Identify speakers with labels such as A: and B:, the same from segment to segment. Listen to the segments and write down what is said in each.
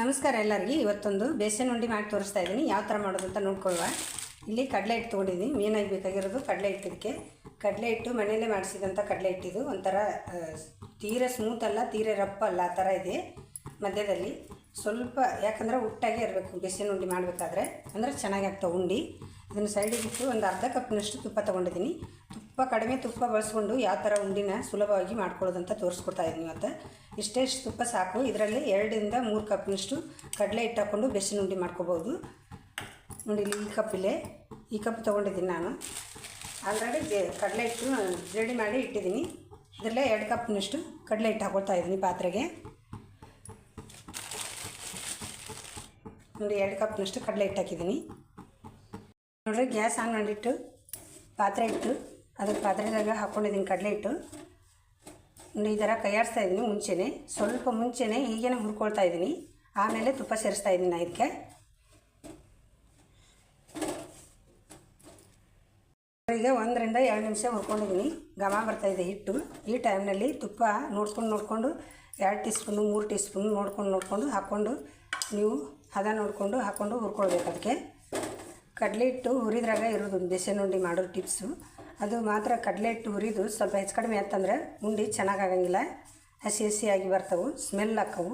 A: ನಮಸ್ಕಾರ ಎಲ್ಲರಿಗೆ. ಇವತ್ತೊಂದು ಬೇಸನ್ ಉಂಡೆ ಮಾಡಿ ತೋರಿಸ್ತಾ ಇದ್ದೀನಿ. ಯಾವ ಥರ ಮಾಡೋದು ಅಂತ ನೋಡ್ಕೊಳ್ಳುವ. ಇಲ್ಲಿ ಕಡಲೆ ಹಿಟ್ಟು ತೊಗೊಂಡಿದ್ದೀನಿ. ಮೇನಾಗಿ ಬೇಕಾಗಿರೋದು ಕಡಲೆ ಹಿಟ್ಟು ಇದಕ್ಕೆ ಕಡಲೆ ಹಿಟ್ಟು ಮನೆಯಲ್ಲೇ ಮಾಡಿಸಿದಂಥ ಕಡಲೆ ಹಿಟ್ಟಿದು ಒಂಥರ ತೀರ ಸ್ಮೂತ್ ಅಲ್ಲ, ತೀರ ರಪ್ಪ ಅಲ್ಲ. ಆ ಥರ ಇದೆ ಮಧ್ಯದಲ್ಲಿ. ಸ್ವಲ್ಪ, ಯಾಕಂದರೆ ಉಟ್ಟಾಗೆ ಇರಬೇಕು ಬೇಸನ್ ಉಂಡೆ ಮಾಡಬೇಕಾದ್ರೆ. ಅಂದರೆ ಚೆನ್ನಾಗಿ ಆಗ್ತಾವೆ ಉಂಡೆ. ಅದನ್ನು ಸೈಡಿಗೆ ಇಟ್ಟು ಒಂದು ಅರ್ಧ ಕಪ್ನಷ್ಟು ತುಪ್ಪ ತೊಗೊಂಡಿದ್ದೀನಿ. ತುಪ್ಪ ಕಡಿಮೆ ತುಪ್ಪ ಬಳಸ್ಕೊಂಡು ಯಾವ ಥರ ಉಂಡಿನ ಸುಲಭವಾಗಿ ಮಾಡ್ಕೊಳ್ಳೋದಂತ ತೋರಿಸ್ಕೊಡ್ತಾ ಇದ್ದೀನಿ ಇವತ್ತು. ಇಷ್ಟೇ ತುಪ್ಪ ಸಾಕು. ಇದರಲ್ಲಿ ಎರಡರಿಂದ ಮೂರು ಕಪ್ನಷ್ಟು ಕಡಲೆ ಹಿಟ್ಟು ಹಾಕ್ಕೊಂಡು ಬೆಸಿನ ಉಂಡೆ ಮಾಡ್ಕೋಬೋದು. ನೋಡಿ ಇಲ್ಲಿ ಈ ಕಪ್ಪಿಲೆ ಈ ಕಪ್ ತೊಗೊಂಡಿದ್ದೀನಿ ನಾನು. ಆಲ್ರೆಡಿ ಜೆ ಕಡಲೆ ಹಿಟ್ಟು ರೆಡಿ ಮಾಡಿ ಇಟ್ಟಿದ್ದೀನಿ. ಇದರಲ್ಲೇ ಎರಡು ಕಪ್ನಷ್ಟು ಕಡಲೆ ಹಿಟ್ಟು ಹಾಕೊಳ್ತಾ ಇದ್ದೀನಿ ಪಾತ್ರೆಗೆ. ನೋಡಿ, ಎರಡು ಕಪ್ನಷ್ಟು ಕಡಲೆ ಹಿಟ್ಟು ಹಾಕಿದ್ದೀನಿ. ನೋಡಿರಿ, ಗ್ಯಾಸ್ ಆನ್ ಮಾಡಿಟ್ಟು ಪಾತ್ರೆ ಇಟ್ಟು ಅದ್ರ ಪಾತ್ರೆದಾಗ ಹಾಕ್ಕೊಂಡಿದ್ದೀನಿ ಕಡಲೆ ಹಿಟ್ಟು. ಈ ಥರ ಕೈಯಾಡಿಸ್ತಾ ಇದ್ದೀನಿ ಮುಂಚೆನೇ. ಸ್ವಲ್ಪ ಮುಂಚೆನೇ ಹೀಗೇನೆ ಹುರ್ಕೊಳ್ತಾ ಇದ್ದೀನಿ. ಆಮೇಲೆ ತುಪ್ಪ ಸೇರಿಸ್ತಾ ಇದ್ದೀನಿ ನಾ ಇದಕ್ಕೆ. ಈಗ ಒಂದರಿಂದ ಎರಡು ನಿಮಿಷ ಹುರ್ಕೊಂಡಿದ್ದೀನಿ. ಘಮ ಇದೆ ಹಿಟ್ಟು. ಈ ಟೈಮ್ನಲ್ಲಿ ತುಪ್ಪ ನೋಡ್ಕೊಂಡು ನೋಡಿಕೊಂಡು, ಎರಡು ಟೀ ಸ್ಪೂನು ಮೂರು ಟೀ ಸ್ಪೂನ್ ನೋಡ್ಕೊಂಡು ನೋಡಿಕೊಂಡು ಹಾಕ್ಕೊಂಡು ನೀವು ಹದ ನೋಡಿಕೊಂಡು ಹಾಕ್ಕೊಂಡು ಹುರ್ಕೊಳ್ಬೇಕು ಅದಕ್ಕೆ. ಕಡಲೆ ಹಿಟ್ಟು ಹುರಿದ್ರಾಗ ಇರೋದು ಬೇಸನ್ ನೋಡಿ ಮಾಡೋ ಟಿಪ್ಸು. ಅದು ಮಾತ್ರ ಕಡಲೆ ಹಿಟ್ಟು ಹುರಿದು ಸ್ವಲ್ಪ ಹೆಚ್ಚು ಕಡಿಮೆ ಆಯ್ತಂದ್ರೆ ಉಂಡೆ ಚೆನ್ನಾಗಾಗಂಗಿಲ್ಲ. ಹಸಿ ಹಸಿಯಾಗಿ ಬರ್ತವೆ ಸ್ಮೆಲ್ ಹಾಕವು.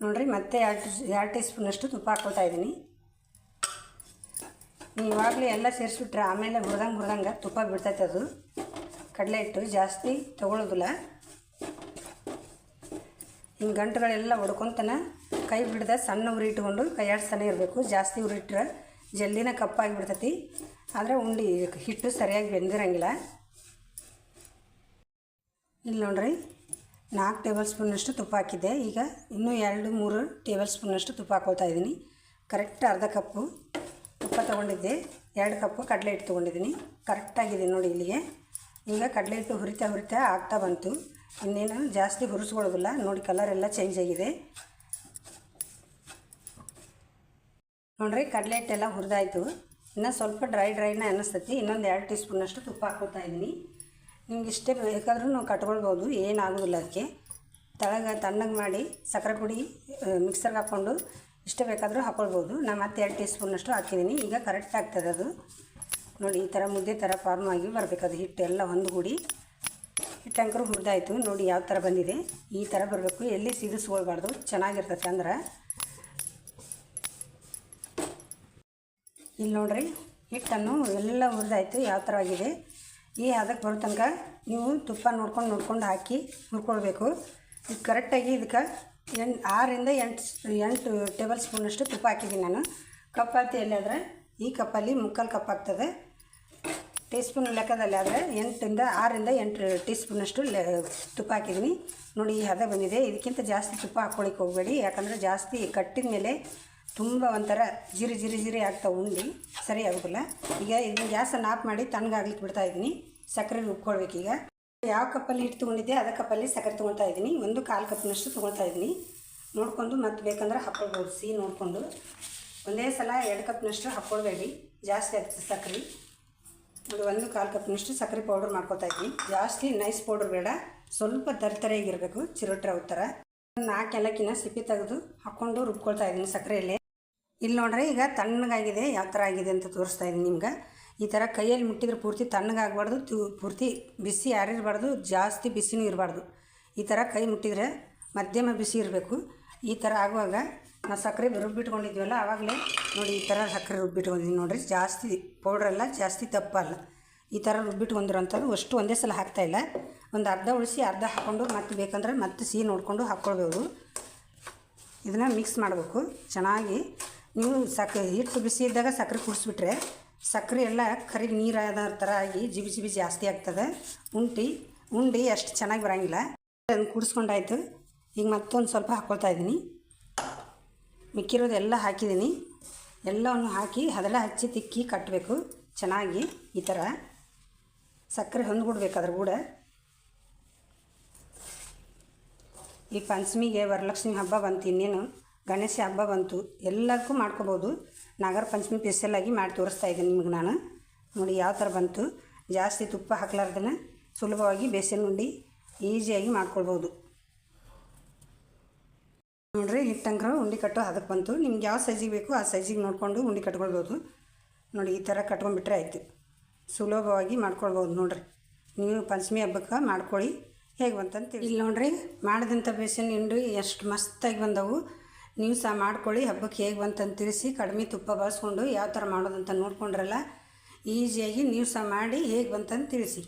A: ನೋಡಿರಿ, ಮತ್ತೆ ಎರಡು ಎರಡು ಟೀ ಸ್ಪೂನಷ್ಟು ತುಪ್ಪ ಹಾಕೋತಾ ಇದ್ದೀನಿ. ನೀವು ಇವಾಗಲೇ ಎಲ್ಲ ಸೇರಿಸ್ಬಿಟ್ರೆ ಆಮೇಲೆ ಹುರಿದಂಗೆ ಹುರಿದಂಗೆ ತುಪ್ಪ ಬಿಡ್ತೈತೆ ಅದು. ಕಡಲೆ ಹಿಟ್ಟು ಜಾಸ್ತಿ ತೊಗೊಳೋದಿಲ್ಲ. ಹಿಂಗೆ ಗಂಟುಗಳೆಲ್ಲ ಹೊಡ್ಕೊತಾನೆ ಕೈ ಬಿಡದೆ ಸಣ್ಣ ಉರಿ ಇಟ್ಕೊಂಡು ಕೈ ಇರಬೇಕು. ಜಾಸ್ತಿ ಉರಿಟ್ರೆ ಜಲ್ದಿನ ಕಪ್ಪಾಗಿ ಬಿಡ್ತೈತಿ ಆದರೆ ಉಂಡೆ ಹಿಟ್ಟು ಸರಿಯಾಗಿ ಬೆಂದಿರಂಗಿಲ್ಲ. ಇಲ್ಲಿ ನೋಡ್ರಿ, ನಾಲ್ಕು ಟೇಬಲ್ ಸ್ಪೂನಷ್ಟು ತುಪ್ಪ ಹಾಕಿದ್ದೆ. ಈಗ ಇನ್ನೂ ಎರಡು, ಮೂರು ಟೇಬಲ್ ಸ್ಪೂನಷ್ಟು ತುಪ್ಪ ಹಾಕೊಳ್ತಾ ಇದ್ದೀನಿ. ಕರೆಕ್ಟ್ ಅರ್ಧ ಕಪ್ಪು ತುಪ್ಪ ತೊಗೊಂಡಿದ್ದೆ. ಎರಡು ಕಪ್ಪು ಕಡಲೆ ಹಿಟ್ಟು ತೊಗೊಂಡಿದ್ದೀನಿ. ಕರೆಕ್ಟಾಗಿದೆ ನೋಡಿ ಇಲ್ಲಿಗೆ. ಈಗ ಕಡಲೆ ಹಿಟ್ಟು ಹುರಿತಾ ಹುರಿತಾ ಆಗ್ತಾ ಬಂತು. ಇನ್ನೇನು ಜಾಸ್ತಿ ಹುರಿಸ್ಕೊಳ್ಳೋದಿಲ್ಲ. ನೋಡಿ ಕಲರ್ ಎಲ್ಲ ಚೇಂಜ್ ಆಗಿದೆ. ನೋಡ್ರಿ ಕಡಲೆ ಹಿಟ್ಟೆಲ್ಲ ಹುರಿದಾಯ್ತು. ಇನ್ನು ಸ್ವಲ್ಪ ಡ್ರೈ ಡ್ರೈನ ಅನ್ನಿಸ್ತೈತಿ. ಇನ್ನೊಂದು ಎರಡು ಟೀ ಸ್ಪೂನಷ್ಟು ತುಪ್ಪ ಹಾಕೋತಾ ಇದ್ದೀನಿ. ನಿಮ್ಗೆ ಇಷ್ಟೇ ಬೇಕಾದರೂ ನಾವು ಕಟ್ಕೊಳ್ಬೋದು, ಏನಾಗೋದಿಲ್ಲ ಅದಕ್ಕೆ. ತಳಗ ತಣ್ಣಗೆ ಮಾಡಿ ಸಕ್ಕರೆ ಪುಡಿ ಮಿಕ್ಸರ್ಗೆ ಹಾಕ್ಕೊಂಡು ಇಷ್ಟೇ ಬೇಕಾದರೂ ಹಾಕ್ಕೊಳ್ಬೋದು. ನಾನು ಮತ್ತೆ ಎರಡು ಟೀ ಸ್ಪೂನಷ್ಟು ಹಾಕಿದ್ದೀನಿ. ಈಗ ಕರೆಕ್ಟ್ ಆಗ್ತದೆ ಅದು. ನೋಡಿ, ಈ ಥರ ಮುದ್ದೆ ಥರ ಫಾರ್ಮ್ ಆಗಿ ಬರಬೇಕದು ಅದು ಹಿಟ್ಟು ಹಿಟ್ಟಂಕರು ಹುರಿದಾಯ್ತು. ನೋಡಿ, ಯಾವ ಥರ ಬಂದಿದೆ. ಈ ಥರ ಬರಬೇಕು. ಎಲ್ಲಿ ಸಿಗಿಸ್ಕೊಳ್ಬಾರ್ದು ಚೆನ್ನಾಗಿರ್ತೈತೆ ಅಂದ್ರೆ. ಇಲ್ಲಿ ನೋಡ್ರಿ, ಹಿಟ್ಟನ್ನು ಎಲ್ಲ ಹುರಿದಾಯ್ತು, ಯಾವ ಥರ ಆಗಿದೆ. ಈ ಅದಕ್ಕೆ ಬರೋ ತನಕ ನೀವು ತುಪ್ಪ ನೋಡ್ಕೊಂಡು ನೋಡ್ಕೊಂಡು ಹಾಕಿ ಹುರ್ಕೊಳ್ಬೇಕು. ಇದು ಕರೆಕ್ಟಾಗಿ ಇದಕ್ಕೆ ಎಂಟು, ಆರರಿಂದ ಎಂಟು ಎಂಟು ಟೇಬಲ್ ಸ್ಪೂನಷ್ಟು ತುಪ್ಪ ಹಾಕಿದ್ದೀನಿ ನಾನು. ಕಪ್ ಎಲ್ಲಿ ಎಲ್ಲಾದರೆ ಈ ಕಪ್ಪಲ್ಲಿ ಮುಕ್ಕಾಲು ಕಪ್ ಆಗ್ತದೆ. ಟೀ ಸ್ಪೂನ್ ಲೆಕ್ಕದಲ್ಲಿ ಆದರೆ ಎಂಟರಿಂದ ಆರರಿಂದ ಎಂಟು ಟೀ ಸ್ಪೂನಷ್ಟು ಲೆ, ತುಪ್ಪ ಹಾಕಿದ್ದೀನಿ. ನೋಡಿ, ಈ ಹದ ಬಂದಿದೆ. ಇದಕ್ಕಿಂತ ಜಾಸ್ತಿ ತುಪ್ಪ ಹಾಕ್ಕೊಳಿಕ್ಕೆ ಹೋಗಬೇಡಿ. ಯಾಕಂದರೆ ಜಾಸ್ತಿ ಕಟ್ಟಿದ ಮೇಲೆ ತುಂಬ ಒಂಥರ ಜಿರಿ ಜಿರಿ ಜಿರಿ ಆಗ್ತಾ ಉಂಡು. ಸರಿ ಆಗೋದಿಲ್ಲ. ಈಗ ಇದನ್ನ ಗ್ಯಾಸನ್ನು ಆಫ್ ಮಾಡಿ ತಣ್ಣಗಾಗ್ಲಿಕ್ಕೆ ಬಿಡ್ತಾ ಇದ್ದೀನಿ. ಸಕ್ಕರೆ ರುಬ್ಕೊಳ್ಬೇಕೀಗ ಯಾವ ಕಪ್ಪಲ್ಲಿ ಹಿಟ್ಟು ತೊಗೊಂಡಿದ್ದೆ ಅದೇ ಕಪ್ಪಲ್ಲಿ ಸಕ್ಕರೆ ತೊಗೊಳ್ತಾ ಇದ್ದೀನಿ. ಒಂದು ಕಾಲು ಕಪ್ನಷ್ಟು ತೊಗೊಳ್ತಾ ಇದ್ದೀನಿ. ನೋಡಿಕೊಂಡು ಮತ್ತೆ ಬೇಕಂದ್ರೆ ಹಾಕ್ಕೊಳ್ಬೋದು ಸಿಹಿ ನೋಡಿಕೊಂಡು. ಒಂದೇ ಸಲ ಎರಡು ಕಪ್ನಷ್ಟು ಹಾಕ್ಕೊಳ್ಬೇಡಿ ಜಾಸ್ತಿ ಆಗ್ತದೆ ಸಕ್ಕರೆ. ಒಂದು ಒಂದು ಕಾಲು ಕಪ್ನಷ್ಟು ಸಕ್ಕರೆ ಪೌಡ್ರ್ ಮಾಡ್ಕೊತಾ ಇದ್ದೀನಿ. ಜಾಸ್ತಿ ನೈಸ್ ಪೌಡ್ರ್ ಬೇಡ. ಸ್ವಲ್ಪ ತರ್ತರೆಯಾಗಿರಬೇಕು ಚಿರೋಟ್ರ ಥರ ನಾಲ್ಕು ಎಲ್ಲಕ್ಕಿನ್ನ ಸಿಪ್ಪಿ ತೆಗೆದು ಹಾಕ್ಕೊಂಡು ರುಬ್ಕೊಳ್ತಾ ಇದ್ದೀನಿ ಸಕ್ಕರೆಯಲ್ಲಿ. ಇಲ್ಲಿ ನೋಡ್ರಿ ಈಗ ತಣ್ಣಗಾಗಿದೆ, ಯಾವ ಥರ ಆಗಿದೆ ಅಂತ ತೋರಿಸ್ತಾ ಇದ್ದೀನಿ ನಿಮ್ಗೆ. ಈ ಥರ ಕೈಯಲ್ಲಿ ಮುಟ್ಟಿದ್ರೆ ಪೂರ್ತಿ ತಣ್ಣಗಾಗಬಾರ್ದು, ತು ಪೂರ್ತಿ ಬಿಸಿ ಯಾರಿರಬಾರ್ದು, ಜಾಸ್ತಿ ಬಿಸಿನೂ ಇರಬಾರ್ದು. ಈ ಥರ ಕೈ ಮುಟ್ಟಿದರೆ ಮಧ್ಯಮ ಬಿಸಿ ಇರಬೇಕು. ಈ ಥರ ಆಗುವಾಗ ನಾವು ಸಕ್ಕರೆ ರುಬ್ಬಿಟ್ಕೊಂಡಿದ್ವಲ್ಲ, ಆವಾಗಲೇ ನೋಡಿ ಈ ಥರ ಸಕ್ಕರೆ ರುಬ್ಬಿಟ್ಕೊಂಡಿದ್ದೀನಿ ನೋಡಿರಿ. ಜಾಸ್ತಿ ಪೌಡ್ರೆಲ್ಲ ಜಾಸ್ತಿ ತಪ್ಪಲ್ಲ. ಈ ಥರ ರುಬ್ಬಿಟ್ಕೊಂಡಿರೋಂಥದ್ದು ಅಷ್ಟು ಒಂದೇ ಸಲ ಹಾಕ್ತಾಯಿಲ್ಲ ಒಂದು ಅರ್ಧ ಉಳಿಸಿ, ಅರ್ಧ ಹಾಕ್ಕೊಂಡು ಮತ್ತೆ ಬೇಕಂದ್ರೆ ಮತ್ತೆ ಸಿಹಿ ನೋಡಿಕೊಂಡು ಹಾಕ್ಕೊಳ್ಬೋದು. ಇದನ್ನು ಮಿಕ್ಸ್ ಮಾಡಬೇಕು. ಚೆನ್ನಾಗಿ ನೀವು ಸಕ್ಕರೆ ಹಿಟ್ಟು ಬಿಸಿ ಇದ್ದಾಗ ಸಕ್ಕರೆ ಕುಡಿಸ್ಬಿಟ್ರೆ ಸಕ್ಕರೆ ಎಲ್ಲ ಕರಿಗೆ ನೀರಾದ ಥರ ಆಗಿ ಜಿಬಿ ಜಿಬಿ ಜಾಸ್ತಿ ಆಗ್ತದೆ. ಉಂಟಿ, ಉಂಡಿ ಅಷ್ಟು ಚೆನ್ನಾಗಿ ಬರೋಂಗಿಲ್ಲ. ಅದನ್ನು ಕುಡಿಸ್ಕೊಂಡಾಯ್ತು. ಈಗ ಮತ್ತೊಂದು ಸ್ವಲ್ಪ ಹಾಕ್ಕೊಳ್ತಾ ಇದ್ದೀನಿ. ಮಿಕ್ಕಿರೋದೆಲ್ಲ ಹಾಕಿದ್ದೀನಿ. ಎಲ್ಲವನ್ನು ಹಾಕಿ ಅದೆಲ್ಲ ಹಚ್ಚಿ ತಿಕ್ಕಿ ಕಟ್ಟಬೇಕು ಚೆನ್ನಾಗಿ ಈ ಥರ. ಸಕ್ಕರೆ ಹೊಂದ್ಬಿಡ್ಬೇಕು ಅದ್ರ ಕೂಡ ಈ ಪಂಚಮಿಗೆ ವರಲಕ್ಷ್ಮಿ ಹಬ್ಬ ಬಂತು ಇನ್ನೇನು. ಗಣೇಶ ಹಬ್ಬ ಬಂತು. ಎಲ್ಲದಕ್ಕೂ ಮಾಡ್ಕೋಬೋದು. ನಾಗರ ಪಂಚಮಿ ಸ್ಪೆಷಲಾಗಿ ಮಾಡಿ ತೋರಿಸ್ತಾ ಇದ್ದೀನಿ ನಿಮಗೆ ನಾನು. ನೋಡಿ ಯಾವ ಥರ ಬಂತು. ಜಾಸ್ತಿ ತುಪ್ಪ ಹಾಕ್ಲಾರ್ದನ ಸುಲಭವಾಗಿ ಬೇಸನ್ ಉಂಡಿ ಈಸಿಯಾಗಿ ಮಾಡ್ಕೊಳ್ಬೋದು. ನೋಡಿರಿ ಹಿಟ್ಟಂಗ್ರ ಉಂಡಿ ಕಟ್ಟೋ ಅದಕ್ಕೆ ಬಂತು. ನಿಮ್ಗೆ ಯಾವ ಸೈಜಿಗೆ ಬೇಕು ಆ ಸೈಜಿಗೆ ನೋಡಿಕೊಂಡು ಉಂಡಿ ಕಟ್ಕೊಳ್ಬೋದು. ನೋಡಿ ಈ ಥರ ಕಟ್ಕೊಂಡ್ಬಿಟ್ರೆ ಆಯಿತು. ಸುಲಭವಾಗಿ ಮಾಡ್ಕೊಳ್ಬೋದು ನೋಡಿರಿ. ನೀವು ಪಂಚಮಿ ಹಬ್ಬಕ್ಕೆ ಮಾಡ್ಕೊಳ್ಳಿ. ಹೇಗೆ ಬಂತಂತ ಇಲ್ಲಿ ನೋಡಿರಿ ಮಾಡಿದಂಥ ಬೇಸನ್ ಹಿಂಡು ಎಷ್ಟು ಮಸ್ತಾಗಿ ಬಂದವು. ನೀವು ಸಹ ಮಾಡ್ಕೊಳ್ಳಿ, ಹಬ್ಬಕ್ಕೆ ಹೇಗೆ ಬಂತಂತ ತಿಳಿಸಿ, ಕಡಿಮೆ ತುಪ್ಪ ಬಳಸ್ಕೊಂಡು ಯಾವ ಥರ ಮಾಡೋದಂತ ನೋಡ್ಕೊಂಡ್ರಲ್ಲ, ಈಸಿಯಾಗಿ ನೀವು ಸಹ ಮಾಡಿ ಹೇಗೆ ಬಂತಂತ ತಿಳಿಸಿ.